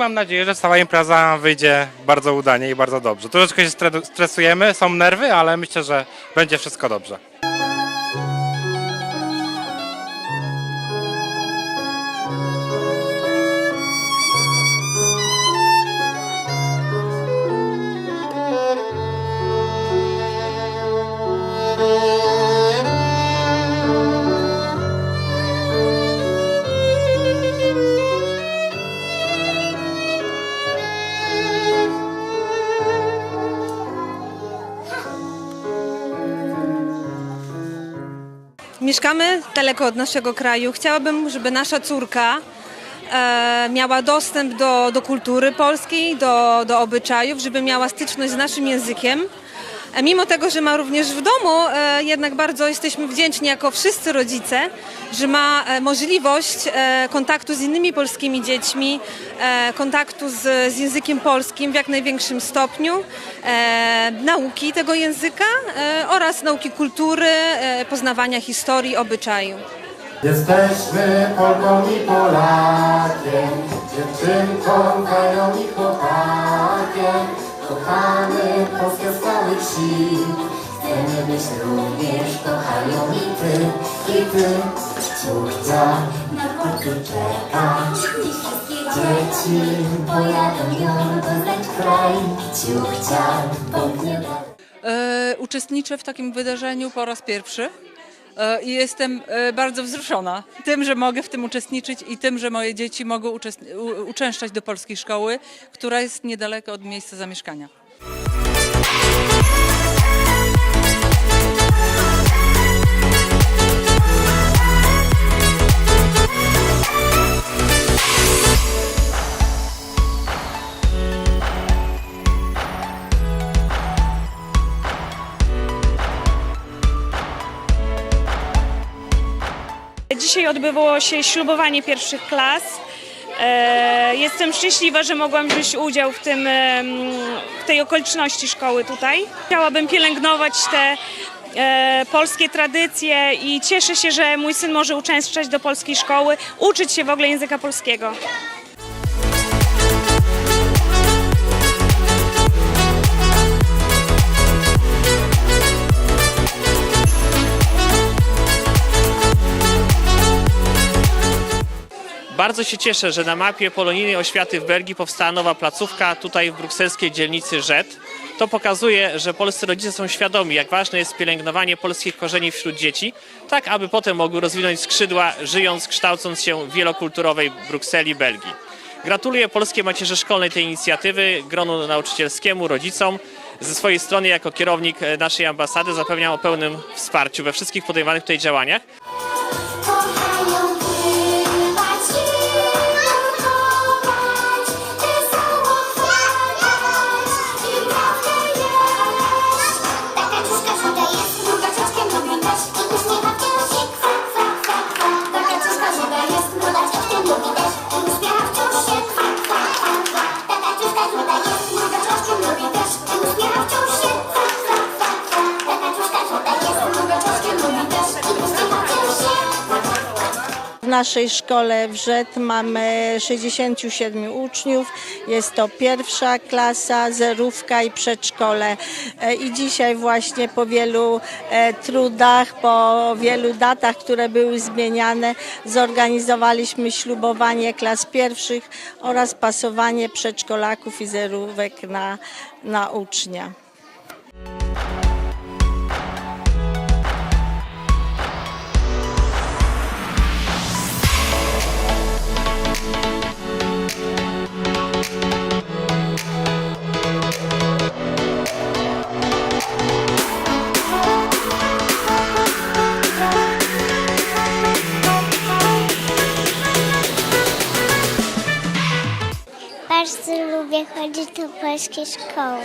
Mam nadzieję, że cała impreza wyjdzie bardzo udanie i bardzo dobrze. Troszeczkę się stre- stresujemy, są nerwy, ale myślę, że będzie wszystko dobrze. Mieszkamy daleko od naszego kraju. Chciałabym, żeby nasza córka e, miała dostęp do, do kultury polskiej, do, do obyczajów, żeby miała styczność z naszym językiem. E, Mimo tego, że ma również w domu, e, jednak bardzo jesteśmy wdzięczni jako wszyscy rodzice, że ma e, możliwość kontaktu z innymi polskimi dziećmi, kontaktu z, z językiem polskim w jak największym stopniu, nauki tego języka oraz nauki kultury, poznawania historii, obyczaju. Jesteśmy Polką i Polakiem, dziewczynką, Kanią i chłopakiem. Kochamy Polskę również i ty, i ty. Na czeka. Dzieci pojadą ją poznać kraj. Pomknie E, uczestniczę w takim wydarzeniu po raz pierwszy e, i jestem e, bardzo wzruszona tym, że mogę w tym uczestniczyć i tym, że moje dzieci mogą uczęszczać do polskiej szkoły, która jest niedaleko od miejsca zamieszkania. Dzisiaj odbywało się ślubowanie pierwszych klas. E, Jestem szczęśliwa, że mogłam wziąć udział w, tym, w tej okoliczności szkoły tutaj. Chciałabym pielęgnować te e, polskie tradycje i cieszę się, że mój syn może uczęszczać do polskiej szkoły, uczyć się w ogóle języka polskiego. Bardzo się cieszę, że na mapie polonijnej oświaty w Belgii powstała nowa placówka tutaj w brukselskiej dzielnicy Rzet. To pokazuje, że polscy rodzice są świadomi, jak ważne jest pielęgnowanie polskich korzeni wśród dzieci, tak aby potem mogły rozwinąć skrzydła, żyjąc, kształcąc się w wielokulturowej Brukseli, Belgii. Gratuluję Polskiej Macierzy Szkolnej tej inicjatywy, gronu nauczycielskiemu, rodzicom. Ze swojej strony, jako kierownik naszej ambasady, zapewniam o pełnym wsparciu we wszystkich podejmowanych tutaj działaniach. life without you. Naszej szkole w Rzet mamy 67 uczniów. Jest to pierwsza klasa, zerówka i przedszkole. E, I dzisiaj właśnie po wielu e, trudach, po wielu datach, które były zmieniane, zorganizowaliśmy ślubowanie klas pierwszych oraz pasowanie przedszkolaków i zerówek na, na ucznia. Lubię chodzić do polskiej szkoły.